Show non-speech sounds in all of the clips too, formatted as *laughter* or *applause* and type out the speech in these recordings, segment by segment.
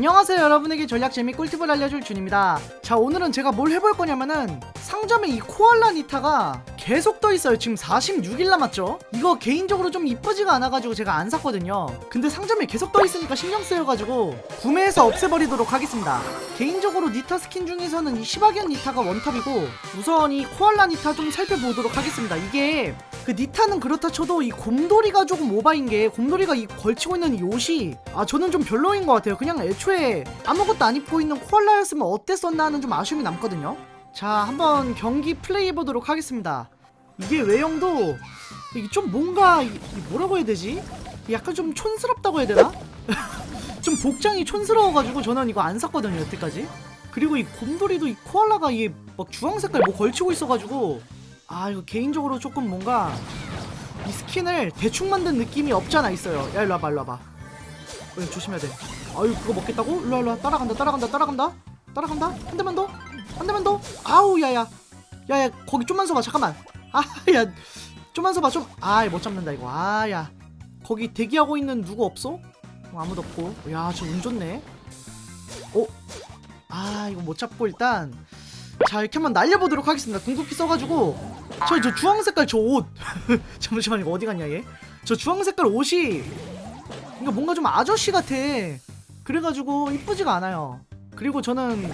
안녕하세요 여러분에게 전략 재미 꿀팁을 알려줄 준입니다. 자 오늘은 제가 뭘 해볼 거냐면은 상점에 이 코알라 니타가 계속 떠 있어요. 지금 46일 남았죠? 이거 개인적으로 좀 이쁘지가 않아가지고 제가 안 샀거든요. 근데 상점에 계속 떠 있으니까 신경 쓰여가지고 구매해서 없애버리도록 하겠습니다. 개인적으로 니타 스킨 중에서는 이 시바견 니타가 원탑이고 우선 이 코알라 니타 좀 살펴보도록 하겠습니다. 이게 그 니타는 그렇다 쳐도 이 곰돌이가 조금 오바인 게 곰돌이가 이 걸치고 있는 이 옷이 아 저는 좀 별로인 것 같아요. 그냥 애초에 아무것도 안 입고 있는 코알라였으면 어땠었나 하는 좀 아쉬움이 남거든요. 자 한번 경기 플레이해 보도록 하겠습니다. 이게 외형도 이게 좀 뭔가 뭐라고 해야 되지? 약간 좀 촌스럽다고 해야 되나? *laughs* 좀 복장이 촌스러워가지고 저는 이거 안 샀거든요 여태까지. 그리고 이 곰돌이도 이 코알라가 이게 막 주황 색깔 뭐 걸치고 있어가지고 아 이거 개인적으로 조금 뭔가 이 스킨을 대충 만든 느낌이 없잖아 있어요. 야 일로 와봐 일로 와봐. 어, 조심해야 돼. 아유 그거 먹겠다고? 일로 와 일로 와. 따라간다 따라간다 따라간다. 따라간다? 한 대만 더? 한 대만 더? 아우 야야. 야야 거기 좀만 서봐 잠깐만. *laughs* 아야. 좀만 서봐 좀아못 잡는다 이거. 아야. 거기 대기하고 있는 누구 없어? 어, 아무도 없고. 야저운 좋네. 어? 아 이거 못 잡고 일단 자 이렇게 한번 날려보도록 하겠습니다. 궁극기 써가지고 저 저 주황 색깔 저 옷. *laughs* 잠시만 이거 어디 갔냐 얘 저 주황 색깔 옷이 이거 뭔가 좀 아저씨 같아. 그래가지고 이쁘지가 않아요. 그리고 저는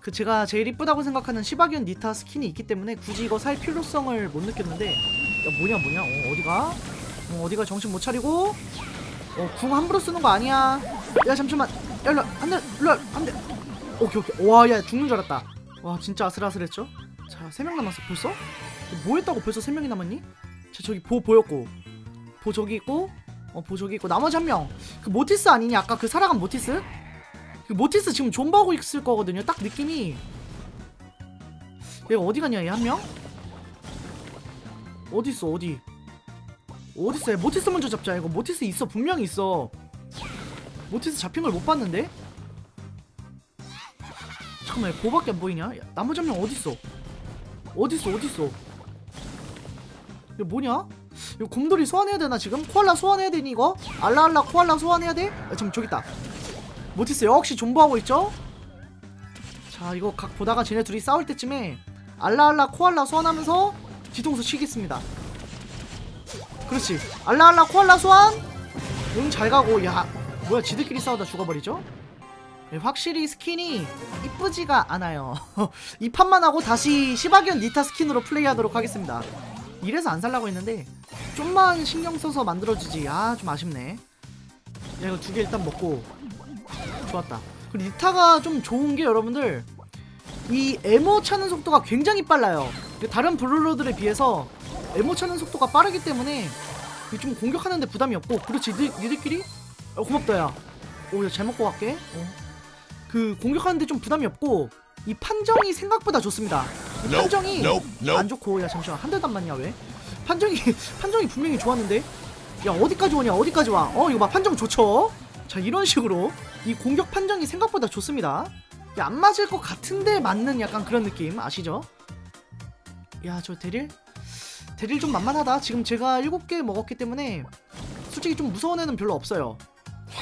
그 제가 제일 이쁘다고 생각하는 시바견 니타 스킨이 있기 때문에 굳이 이거 살 필요성을 못 느꼈는데 야 뭐냐 뭐냐? 어, 어디가? 어, 어디가? 정신 못 차리고? 어, 궁 함부로 쓰는 거 아니야. 야 잠시만. 야 일로 한대 일로 한대 오케이 오케이. 와야 죽는 줄 알았다. 와 진짜 아슬아슬했죠 자 세 명 남았어. 벌써? 뭐 했다고 벌써 세 명이 남았니? 자 저기 보 보였고. 보 저기 있고 어 보 저기 있고. 나머지 한 명. 그 모티스 아니냐 아까 그 살아간 모티스? 그 모티스 지금 존버하고 있을 거거든요. 딱 느낌이. 얘가 어디 갔냐 얘 한 명? 어디 있어 어디? 어디 있어? 얘 모티스 먼저 잡자. 이거 모티스 있어. 분명히 있어. 모티스 잡힌 걸 못 봤는데? 잠깐만 얘 보밖에 안 보이냐? 야, 나머지 한 명 어디 있어 어디 있어 이거 뭐냐? 이거 곰돌이 소환해야 되나 지금? 코알라 소환해야 되니 이거? 알라알라 코알라 소환해야 돼? 아, 잠깐 저기 있다. 모티스 역시 존버하고 있죠? 자 이거 각 보다가 쟤네 둘이 싸울 때쯤에 알라알라 코알라 소환하면서 뒤통수 치겠습니다. 그렇지. 알라알라 코알라 소환! 응 잘 가고. 야 뭐야 지들끼리 싸우다 죽어버리죠? 네, 확실히 스킨이 이쁘지가 않아요 *laughs* 이 판만 하고 다시 시바견 니타 스킨으로 플레이하도록 하겠습니다 이래서 안 살라고 했는데 좀만 신경 써서 만들어주지 아 좀 아쉽네 야 이거 두 개 일단 먹고 좋았다. 그리고 니타가 좀 좋은 게 여러분들 이 에모 차는 속도가 굉장히 빨라요. 다른 블루로들에 비해서 에모 차는 속도가 빠르기 때문에 좀 공격하는데 부담이 없고 그렇지 니, 니들끼리 어, 고맙다 야. 오야잘 먹고 갈게. 어. 그 공격하는데 좀 부담이 없고 이 판정이 생각보다 좋습니다. 이 판정이. 안 좋고 야 잠시만 한 대도 안 맞냐 왜? 판정이 *laughs* 판정이 분명히 좋았는데 야 어디까지 오냐 어디까지 와? 어 이거 봐 판정 좋죠? 자 이런 식으로 이 공격 판정이 생각보다 좋습니다. 야, 안 맞을 것 같은데 맞는 약간 그런 느낌 아시죠? 야 저 데릴 데릴 좀 만만하다. 지금 제가 7개 먹었기 때문에 솔직히 좀 무서운 애는 별로 없어요.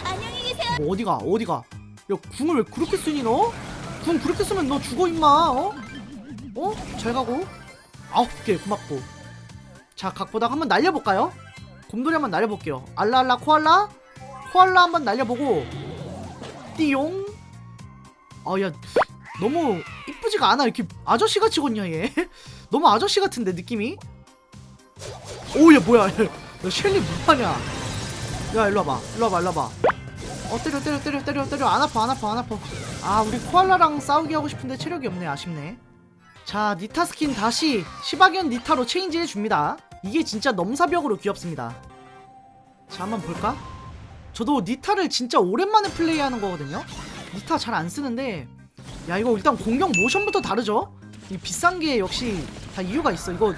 안녕히 계세요. 뭐 어디가 어디가? 야 궁을 왜 그렇게 쓰니 너? 궁 그렇게 쓰면 너 죽어 임마. 어? 어? 잘 가고 아홉 개 고맙고. 자 각보다 한번 날려볼까요? 곰돌이 한번 날려볼게요. 알라알라 코알라 코알라 한번 날려보고 띠용. 아야 너무 이쁘지가 않아 이렇게 아저씨 같이 걷냐 얘. *laughs* 너무 아저씨 같은데 느낌이. 오야 뭐야 *laughs* 너 셸리 뭐하냐? 야 일로 와봐 일로 와봐 일로 와봐. 어 때려 때려 때려 때려 때려. 안 아파 안 아파 안 아파. 아 우리 코알라랑 싸우기 하고 싶은데 체력이 없네. 아쉽네. 자 니타 스킨 다시 시바견 니타로 체인지 해줍니다. 이게 진짜 넘사벽으로 귀엽습니다. 자 한번 볼까? 저도 니타를 진짜 오랜만에 플레이하는 거거든요. 니타 잘 안 쓰는데. 야 이거 일단 공격 모션부터 다르죠? 이 비싼 게 역시 다 이유가 있어. 이거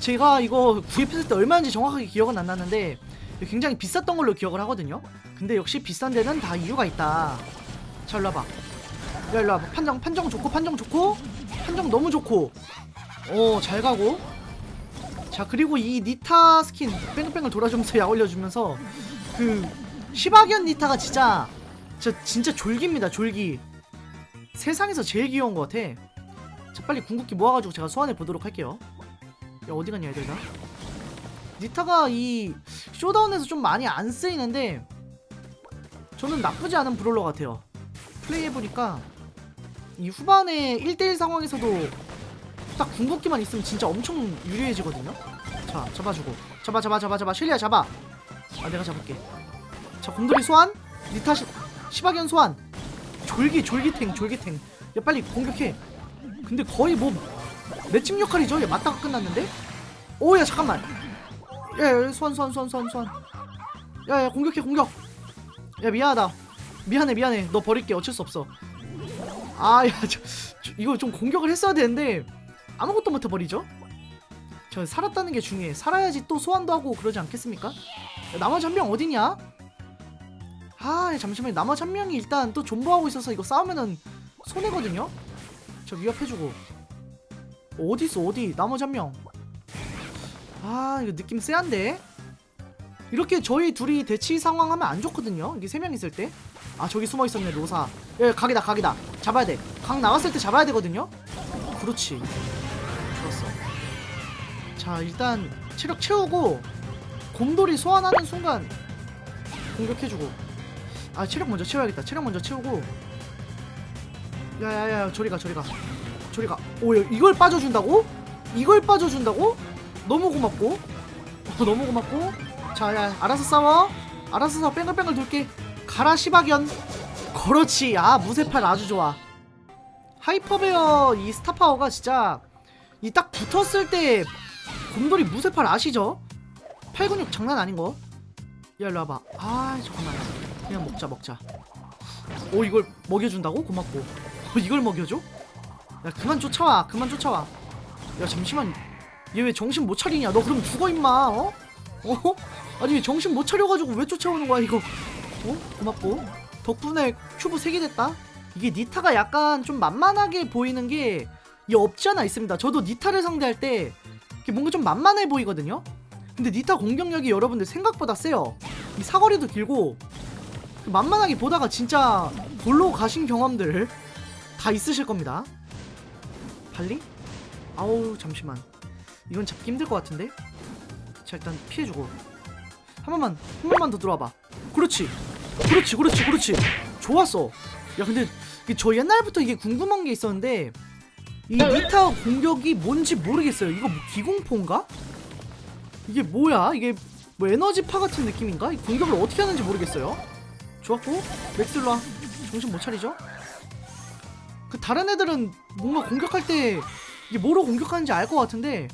제가 이거 구입했을 때 얼마인지 정확하게 기억은 안 나는데 굉장히 비쌌던 걸로 기억을 하거든요 근데 역시 비싼 데는 다 이유가 있다. 자, 일로 와봐. 야, 일로 와봐. 판정, 판정 좋고, 판정 좋고, 판정 너무 좋고. 어, 잘 가고. 자, 그리고 이 니타 스킨 뺑글뺑글 돌아주면서 약 올려주면서 그 시바견 니타가 진짜 진짜 진짜 졸기입니다 졸기 세상에서 제일 귀여운 것 같아 자 빨리 궁극기 모아가지고 제가 소환해 보도록 할게요 야 어디 갔냐 얘들 다 니타가 이 쇼다운에서 좀 많이 안 쓰이는데 저는 나쁘지 않은 브롤러 같아요. 플레이해보니까 이 후반에 1대1 상황에서도 딱 궁극기만 있으면 진짜 엄청 유리해지거든요? 자 잡아주고. 잡아 잡아 잡아 잡아. 실리야 잡아. 아 내가 잡을게. 자 곰돌이 소환. 니타 시, 시바견 소환. 졸기 졸기탱 졸기탱. 야 빨리 공격해. 근데 거의 뭐 맷집 역할이죠? 야 맞다가 끝났는데? 오야 잠깐만 소환 소환 소환 야야 공격해 공격. 야 미안하다. 미안해 미안해. 너 버릴게. 어쩔 수 없어. 아야 *laughs* 이거 좀 공격을 했어야 되는데 아무것도 못해 버리죠? 저 살았다는 게 중요해. 살아야지 또 소환도 하고 그러지 않겠습니까? 야, 나머지 한 명 어디냐? 아 잠시만요. 나머지 한 명이 일단 또 존버하고 있어서 이거 싸우면은 손해거든요? 저 위협해주고. 어디 있어 어디? 나머지 한 명 아 이거 느낌 쎄한데? 이렇게 저희 둘이 대치 상황 하면 안 좋거든요. 이게 세 명 있을 때 아 저기 숨어 있었네 로사. 야 각이다 각이다. 잡아야 돼각 나왔을 때 잡아야 되거든요? 그렇지. 좋았어. 자 일단 체력 채우고 곰돌이 소환하는 순간 공격해주고. 아 체력 먼저 채워야겠다. 체력 먼저 채우고. 야야야 저리가 저리가. 저리가. 오 야, 이걸 빠져준다고? 이걸 빠져준다고? 너무 고맙고 어, *laughs* 너무 고맙고 자 야 알아서 싸워 알아서 싸워 뺑글뺑글 돌게 가라 시바견 그렇지 아 무쇠팔 아주 좋아 하이퍼베어 이 스타파워가 진짜 이 딱 붙었을 때 곰돌이 무쇠팔 아시죠? 팔근육 장난 아닌 거. 야 일로 와봐. 아 잠깐만. 그냥 먹자 먹자. 오 이걸 먹여준다고? 고맙고. 어, 이걸 먹여줘? 야 그만 쫓아와 그만 쫓아와. 야 잠시만. 얘 왜 정신 못 차리냐? 너 그럼 죽어 임마. 어? 어? 아니 왜 정신 못 차려가지고 왜 쫓아오는 거야 이거? 어? 고맙고. 덕분에 큐브 3개 됐다. 이게 니타가 약간 좀 만만하게 보이는 게 이 없지 않아 있습니다. 저도 니타를 상대할 때 뭔가 좀 만만해 보이거든요. 근데 니타 공격력이 여러분들 생각보다 세요. 이 사거리도 길고 그 만만하게 보다가 진짜 볼로 가신 경험들 다 있으실 겁니다. 발리? 아우 잠시만. 이건 잡기 힘들 것 같은데. 자 일단 피해주고 한 번만 한 번만 더 들어와봐. 그렇지, 그렇지, 그렇지, 그렇지. 좋았어. 야 근데 저 옛날부터 이게 궁금한 게 있었는데 이 니타 공격이 뭔지 모르겠어요. 이거 뭐 기공포인가? 이게 뭐야? 이게 뭐 에너지파 같은 느낌인가? 이 공격을 어떻게 하는지 모르겠어요. 좋았고 맥슬라 정신 못 차리죠? 그 다른 애들은 뭔가 공격할 때 이게 뭐로 공격하는지 알 것 같은데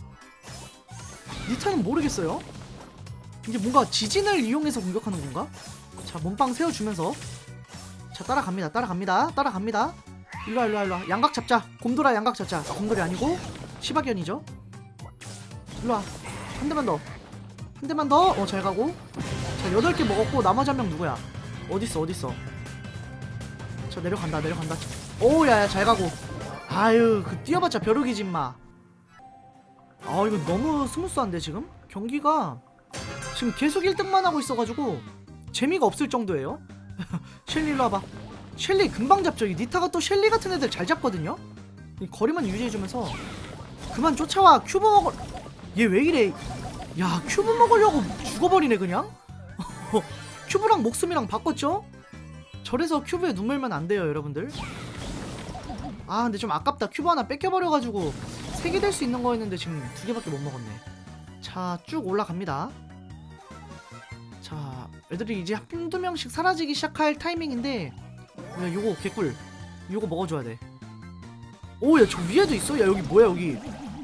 니타는 모르겠어요. 이게 뭔가 지진을 이용해서 공격하는 건가? 자 몸빵 세워주면서. 자 따라갑니다. 따라갑니다. 따라갑니다. 일로와 일로와 일로와. 양각 잡자. 곰돌아 양각 잡자. 아, 곰돌이 아니고 시바견이죠. 일로와. 한 대만 더. 한 대만 더어 잘 가고. 자 여덟 개 먹었고 나머지 한 명 누구야? 어딨어 어딨어? 자 내려간다 내려간다. 오 야야 잘 가고. 아유 그 뛰어봤자 벼룩이지 마 아 이거 너무 스무스한데 지금 경기가 지금 계속 1등만 하고 있어가지고 재미가 없을 정도예요 *laughs* 셸리 일로 와봐 셸리 금방 잡죠. 이 니타가 또 셸리 같은 애들 잘 잡거든요. 이 거리만 유지해주면서 그만 쫓아와. 큐브 먹을. 얘 왜 이래? 야 큐브 먹으려고 죽어버리네 그냥. *laughs* 큐브랑 목숨이랑 바꿨죠? 저래서 큐브에 눈 물면 안 돼요 여러분들. 아 근데 좀 아깝다. 큐브 하나 뺏겨버려가지고 세 개 될 수 있는 거였는데 지금 두 개밖에 못 먹었네. 자 쭉 올라갑니다. 자 애들이 이제 한두 명씩 사라지기 시작할 타이밍인데 야 요거 개꿀 요거 먹어줘야 돼 오 야 저 위에도 있어? 야 여기 뭐야 여기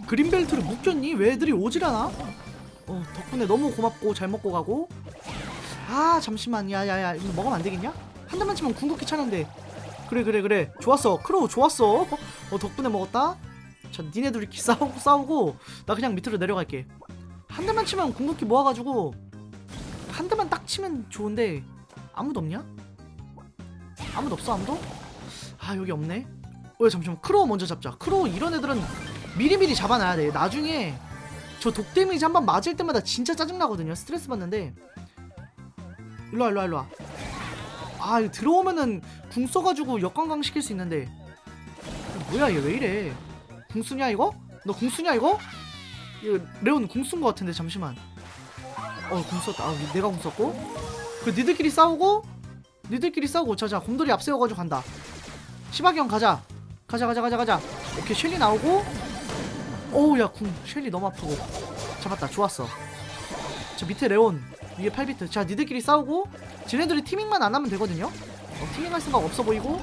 그린벨트를 묶였니? 왜 애들이 오질 않아? 어 덕분에 너무 고맙고 잘 먹고 가고 아 잠시만 야야야 이거 먹으면 안 되겠냐? 한 대만 치면 궁극기 차는데 그래 그래 그래 좋았어 크로우 좋았어 어 덕분에 먹었다 자 니네 둘이 싸우고 싸우고 나 그냥 밑으로 내려갈게. 한 대만 치면 궁극기 모아가지고 한 대만 딱 치면 좋은데 아무도 없냐? 아무도 없어 아무도? 아 여기 없네. 어 잠시만. 크로우 먼저 잡자. 크로우 이런 애들은 미리미리 잡아놔야 돼. 나중에 저 독 데미지 한 번 맞을 때마다 진짜 짜증나거든요. 스트레스 받는데. 일로와 일로와 일로와. 아 들어오면은 궁 써가지고 역관광 시킬 수 있는데. 뭐야 얘 왜 이래 궁 쓰냐 이거? 너궁 쓰냐 이거? 이거 레온 궁쓴거 같은데 잠시만. 어궁 썼다. 아 내가 궁 썼고. 그 니들끼리 싸우고 니들끼리 싸우고 자자 곰돌이 앞세워가지고 간다. 시바경 가자. 가자 가자 가자 가자. 오케이 셸리 나오고. 오우 야궁. 셸리 너무 아프고. 잡았다. 좋았어. 저 밑에 레온. 위에 8비트. 자 니들끼리 싸우고. 쟤네들이 티밍만 안 하면 되거든요? 어, 티밍할 생각 없어 보이고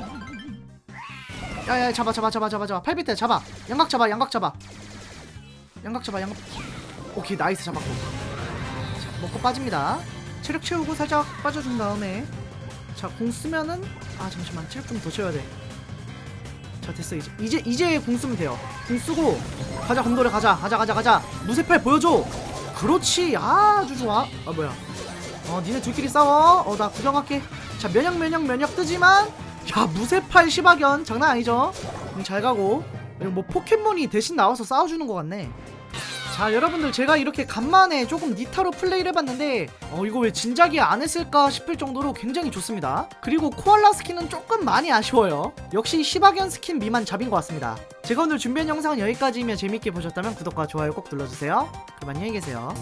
야야 잡아 잡아 잡아 잡아 잡아. 8비트 잡아. 양각 잡아 양각 잡아. 양각 잡아 양각. 오케이 나이스 잡았고. 자 먹고 빠집니다. 체력 채우고 살짝 빠져준 다음에. 자 공 쓰면은 아 잠시만. 체력 좀 더 채워야 돼자 됐어 이제. 이제 이제 공 쓰면 돼요. 공 쓰고 가자 검도래 가자. 가자 가자 가자. 무쇠팔 보여줘. 그렇지. 아주 좋아. 아 뭐야. 어 니네 둘끼리 싸워. 어 나 구경할게. 자 면역 면역 면역 뜨지만 야 무쇠팔 시바견. 장난 아니죠? 음, 잘 가고. 뭐 포켓몬이 대신 나와서 싸워주는 것 같네. 자 여러분들 제가 이렇게 간만에 조금 니타로 플레이를 해봤는데 어 이거 왜 진작에 안 했을까 싶을 정도로 굉장히 좋습니다. 그리고 코알라 스킨은 조금 많이 아쉬워요. 역시 시바견 스킨 미만 잡인 것 같습니다. 제가 오늘 준비한 영상은 여기까지이며 재밌게 보셨다면 구독과 좋아요 꼭 눌러주세요. 그럼 안녕히 계세요